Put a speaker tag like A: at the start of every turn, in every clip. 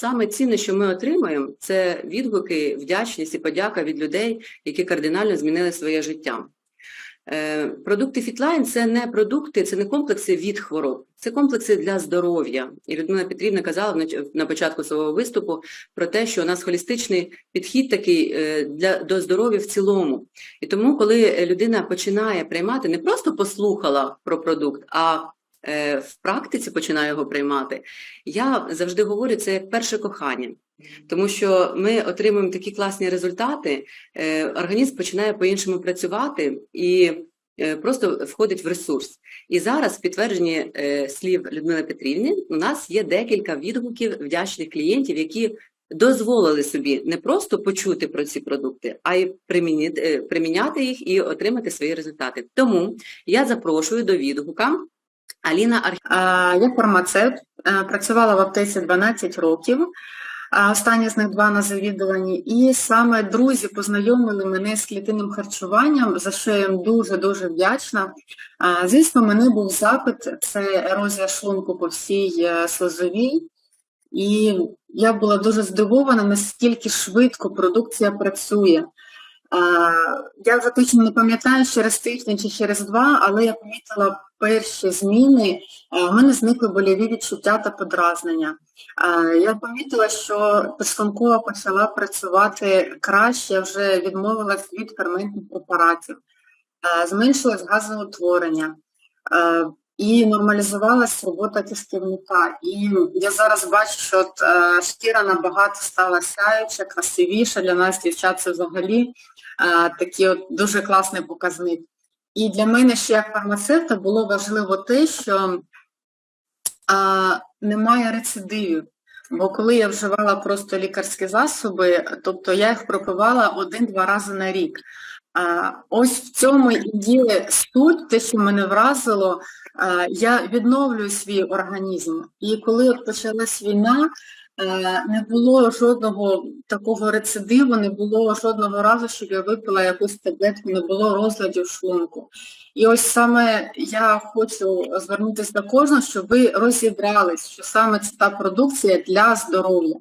A: саме цінне, що ми отримуємо, це відгуки, вдячність і подяка від людей, які кардинально змінили своє життя. Е, Продукти Фітлайн це не продукти, це не комплекси від хвороб, це комплекси для здоров'я. І Людмила Петрівна казала на початку свого виступу про те, що у нас холістичний підхід такий е, для до здоров'я в цілому. І тому, коли людина починає приймати, не просто послухала про продукт, а в практиці починає його приймати, я завжди говорю, це як перше кохання. Тому що ми отримуємо такі класні результати, е, організм починає по-іншому працювати і е, просто входить в ресурс. І зараз, в підтвердженні е, слів Людмили Петрівни, у нас є декілька відгуків вдячних клієнтів, які дозволили собі не просто почути про ці продукти, а й е, приміняти їх і отримати свої результати. Тому я запрошую до відгука Аліна Архі.
B: А, Я фармацевт, е, працювала в аптеці 12 років, останні з них два на завідуванні. І саме друзі познайомили мене з клітинним харчуванням, за що я їм дуже-дуже вдячна. Звісно, мене був запит, це ерозія шлунку по всій е, слизовій. І я була дуже здивована, наскільки швидко продукція працює. Я вже точно не пам'ятаю через тиждень чи через два, але я помітила перші зміни. Е, У мене зникли больові відчуття та подразнення. Е, Я помітила, що підшлункова почала працювати краще, я вже відмовилась від ферментних препаратів, Е, зменшилось газоутворення е, і нормалізувалась робота кишківника. І я зараз бачу, що от, е, шкіра набагато стала сяюча, красивіша для нас, дівчат, це взагалі е, такий от дуже класний показник. І для мене ще як фармацевта було важливо те, що а, немає рецидивів. Бо коли я вживала просто лікарські засоби, тобто я їх пропивала один-два рази на рік. Ось в цьому і є суть, те, що мене вразило, я відновлюю свій організм. І коли почалась війна, е, не було жодного такого рецидиву, не було жодного разу, щоб я випила якусь таблетку, не було розладів шлунку. І ось саме я хочу звернутися до кожного, щоб ви розібрались, що саме це та продукція для здоров'я.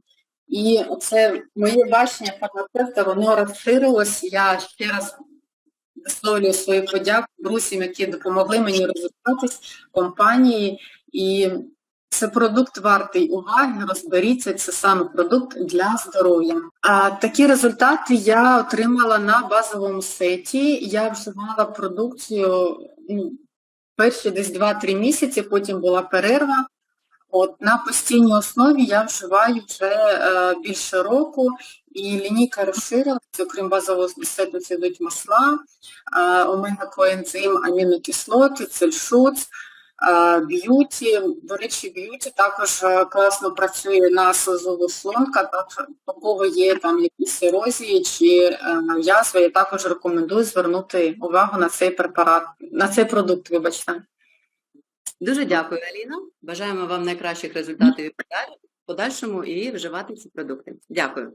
B: І це моє бачення фармацевта, воно розширилось. Я ще раз висловлюю свою подяку друзям, які допомогли мені розвиватись, компанії. І це продукт вартий уваги, розберіться, це саме продукт для здоров'я. А такі результати я отримала на базовому сеті. Я вживала продукцію ну, перші десь 2-3 місяці, потім була перерва. От на постійній основі я вживаю вже е, більше року, і лінійка розширилася, окрім базового це йдуть масла, е, омега-коензим, амінокислоти, цельшуц, е, б'юті. До речі, б'юті також е, класно працює на слизову шлунка, так у кого є там якісь ерозії чи е, язви, я також рекомендую звернути увагу на цей препарат, на цей продукт, вибачте.
A: Дуже дякую, Аліна. Бажаємо вам найкращих результатів і подальшому і вживати ці продукти. Дякую.